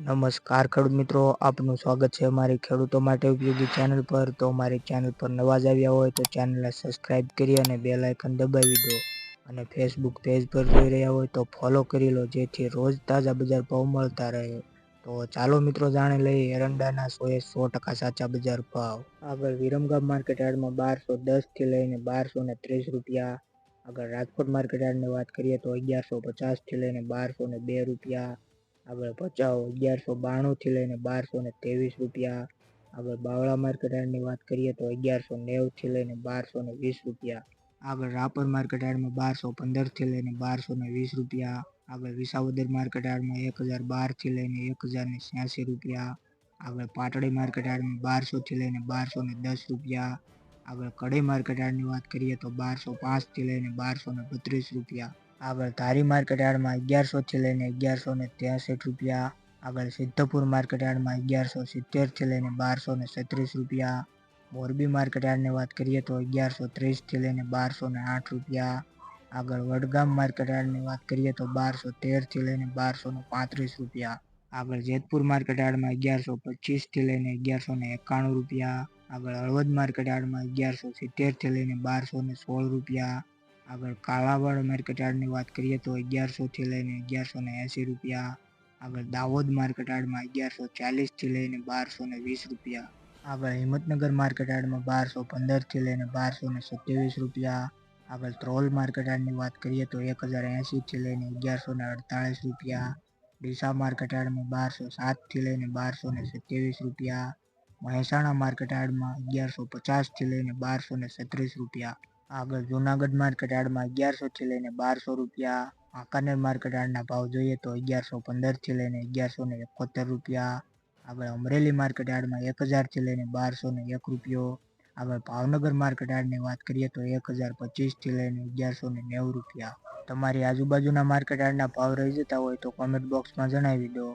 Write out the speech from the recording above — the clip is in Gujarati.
નમસ્કાર ખેડૂત મિત્રો, આપનું સ્વાગત છે અમારી ખેડૂતો માટે ઉપયોગી ચેનલ પર. તો અમારી ચેનલ પર નવા જ આવ્યા હોય તો ચેનલને સબસ્ક્રાઇબ કરી અને બે લાઇકન દબાવી દો. અને ફેસબુક પેજ પર જોઈ રહ્યા હોય તો ફોલો કરી લો, જેથી રોજ તાજા બજાર ભાવ મળતા રહે. તો ચાલો મિત્રો જાણી લઈએ એરંડાના સો એ સો ટકા સાચા બજાર ભાવ. આગળ વિરમગામ માર્કેટ યાર્ડમાં બારસો દસથી લઈને બારસો ને ત્રીસ રૂપિયા. આગળ રાજકોટ માર્કેટ યાર્ડની વાત કરીએ તો અગિયારસો પચાસથી લઈને બારસો ને બે રૂપિયા. આગળ ભચાઉ અગિયારસો બાણુંથી લઈને બારસો ને ત્રેવીસ રૂપિયા. આગળ બાવળા માર્કેટ યાર્ડની વાત કરીએ તો અગિયારસો નેવુંથી લઈને બારસો ને વીસ રૂપિયા. આગળ રાપર માર્કેટ યાર્ડમાં બારસો પંદરથી લઈને બારસો ને વીસ રૂપિયા. આગળ વિસાવદર માર્કેટ યાર્ડમાં એક હજાર બારથી લઈને એક હજાર ને છ્યાસી રૂપિયા. આગળ પાટડી માર્કેટ યાર્ડમાં બારસોથી લઈને બારસો ને દસ રૂપિયા. આગળ કડી માર્કેટ યાર્ડની વાત કરીએ તો બારસો પાંચથી લઈને બારસો ને બત્રીસ રૂપિયા. આગળ ધારી માર્કેટ યાર્ડમાં અગિયારસોથી લઈને અગિયારસો ને ત્રેસઠ રૂપિયા, આગળ સિદ્ધપુર માર્કેટ યાર્ડમાં અગિયારસો સિત્તેરથી લઈને બારસો ને છત્રીસ રૂપિયા, મોરબી માર્કેટ યાર્ડની વાત કરીએ તો અગિયારસો ત્રીસથી લઈને બારસો ને આઠ રૂપિયા, આગળ વડગામ માર્કેટ યાર્ડની વાત કરીએ તો બારસો તેરથી લઈને બારસો ને પાંત્રીસ રૂપિયા, આગળ જેતપુર માર્કેટ યાર્ડમાં અગિયારસો પચીસથી લઈને અગિયારસો ને એકાણું રૂપિયા, આગળ હળવદ માર્કેટ યાર્ડમાં અગિયારસો સિત્તેરથી લઈને બારસો ને સોળ રૂપિયા આગળ કાલાવડ માર્કેટ વાત કરીએ તો અગિયારસોથી લઈને અગિયારસો ને એંસી રૂપિયા, આગળ દાહોદ માર્કેટ અગિયારસો ચાલીસથી લઈને બારસો ને વીસ રૂપિયા, આગળ હિંમતનગર માર્કેટ બારસો પંદરથી લઈને બારસો ને સત્યાવીસ રૂપિયા, આગળ ત્રોલ માર્કેટ વાત કરીએ તો એક હજાર એંસીથી લઈને અગિયારસો ને અડતાળીસ રૂપિયા, ડીસા માર્કેટ યાર્ડમાં બારસો સાતથી લઈને બારસો ને સત્યાવીસ રૂપિયા, મહેસાણા માર્કેટ અગિયારસો પચાસથી લઈને બારસો ને છત્રીસ રૂપિયા આગળ જુનાગઢ માર્કેટ યાર્ડમાં અગિયારસોથી લઈને બારસો રૂપિયા, વાંકાનેર માર્કેટ યાર્ડના ભાવ જોઈએ તો અગિયારસો પંદરથી લઈને અગિયારસો ને એકોતેર રૂપિયા. આગળ અમરેલી માર્કેટ યાર્ડમાં એક હજારથી લઈને બારસો ને એક રૂપિયો. આગળ ભાવનગર માર્કેટ યાર્ડની વાત કરીએ તો એક હજાર પચીસથી લઈને અગિયારસો ને નેવું રૂપિયા. તમારી આજુબાજુના માર્કેટ યાર્ડના ભાવ રહી જતા હોય તો કોમેન્ટ બોક્સમાં જણાવી દો.